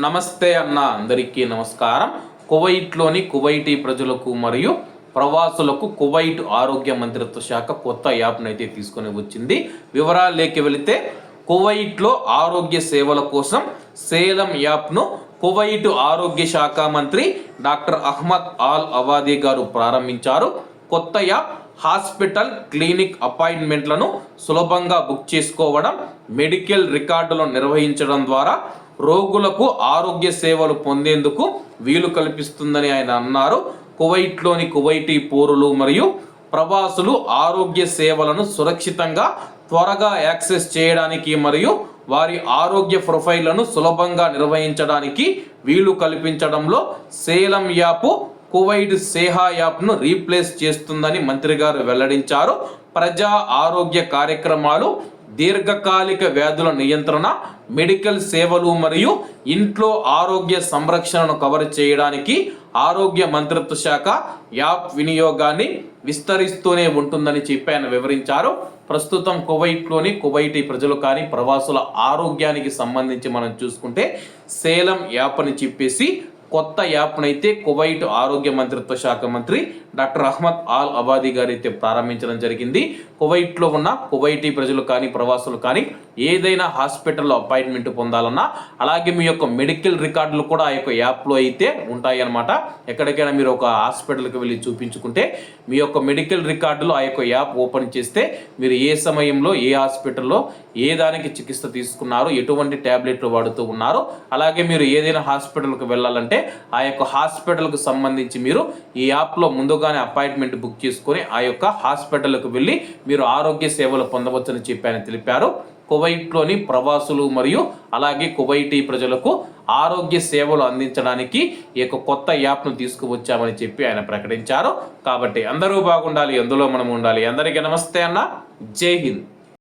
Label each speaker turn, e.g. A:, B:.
A: నమస్తే అన్న అందరికీ నమస్కారం. కువైట్లోని కువైటీ ప్రజలకు మరియు ప్రవాసులకు కువైట్ ఆరోగ్య మంత్రిత్వ శాఖ కొత్త యాప్ను అయితే తీసుకొని వచ్చింది. వివరాల్లోకి వెళితే కువైట్లో ఆరోగ్య సేవల కోసం సేలం యాప్ను కువైట్ ఆరోగ్య శాఖ మంత్రి డాక్టర్ అహ్మద్ ఆల్ అవాదీ గారు ప్రారంభించారు. కొత్త యాప్ హాస్పిటల్ క్లినిక్ అపాయింట్మెంట్లను సులభంగా బుక్ చేసుకోవడం మెడికల్ రికార్డులను నిర్వహించడం ద్వారా రోగులకు ఆరోగ్య సేవలు పొందేందుకు వీలు కల్పిస్తుందని ఆయన అన్నారు. కువైట్లోని కువైటీ పౌరులు మరియు ప్రవాసులు ఆరోగ్య సేవలను సురక్షితంగా త్వరగా యాక్సెస్ చేయడానికి మరియు వారి ఆరోగ్య ప్రొఫైల్లను సులభంగా నిర్వహించడానికి వీలు కల్పించడంలో సేలం యాప్ కువైట్ సేహా యాప్ను రీప్లేస్ చేస్తుందని మంత్రి గారు వెల్లడించారు. ప్రజా ఆరోగ్య కార్యక్రమాలు దీర్ఘకాలిక వ్యాధుల నియంత్రణ మెడికల్ సేవలు మరియు ఇంట్లో ఆరోగ్య సంరక్షణను కవర్ చేయడానికి ఆరోగ్య మంత్రిత్వ శాఖ యాప్ వినియోగాన్ని విస్తరిస్తూనే ఉంటుందని చెప్పి ఆయన వివరించారు. ప్రస్తుతం కువైట్లోని కువైటీ ప్రజలు కానీ ప్రవాసుల ఆరోగ్యానికి సంబంధించి మనం చూసుకుంటే సేలం యాప్ అని చెప్పేసి కొత్త యాప్నైతే కువైట్ ఆరోగ్య మంత్రిత్వ శాఖ మంత్రి డాక్టర్ అహ్మద్ ఆల్ అబాది గారు అయితే ప్రారంభించడం జరిగింది. కువైట్లో ఉన్న కువైటీ ప్రజలు కానీ ప్రవాసులు కానీ ఏదైనా హాస్పిటల్లో అపాయింట్మెంట్ పొందాలన్నా అలాగే మీ యొక్క మెడికల్ రికార్డులు కూడా ఆ యొక్క యాప్లో అయితే ఉంటాయి అన్నమాట ఎక్కడికైనా మీరు ఒక హాస్పిటల్కి వెళ్ళి చూపించుకుంటే మీ యొక్క మెడికల్ రికార్డులు ఆ యొక్క యాప్ ఓపెన్ చేస్తే మీరు ఏ సమయంలో ఏ హాస్పిటల్లో ఏ దానికి చికిత్స తీసుకున్నారు ఎటువంటి ట్యాబ్లెట్లు వాడుతూ ఉన్నారు అలాగే మీరు ఏదైనా హాస్పిటల్కి వెళ్ళాలంటే ఆ యొక్క హాస్పిటల్కు సంబంధించి మీరు ఈ యాప్లో ముందుగానే అపాయింట్మెంట్ బుక్ చేసుకొని ఆ యొక్క హాస్పిటల్కు వెళ్ళి మీరు ఆరోగ్య సేవలు పొందవచ్చని చెప్పి ఆయన తెలిపారు. కువైట్లోని ప్రవాసులు మరియు అలాగే కువైటీ ప్రజలకు ఆరోగ్య సేవలు అందించడానికి ఈ యొక్క కొత్త యాప్ను తీసుకువచ్చామని చెప్పి ఆయన ప్రకటించారు. కాబట్టి అందరూ బాగుండాలి అందులో మనం ఉండాలి. అందరికీ నమస్తే అన్న. జై హింద్.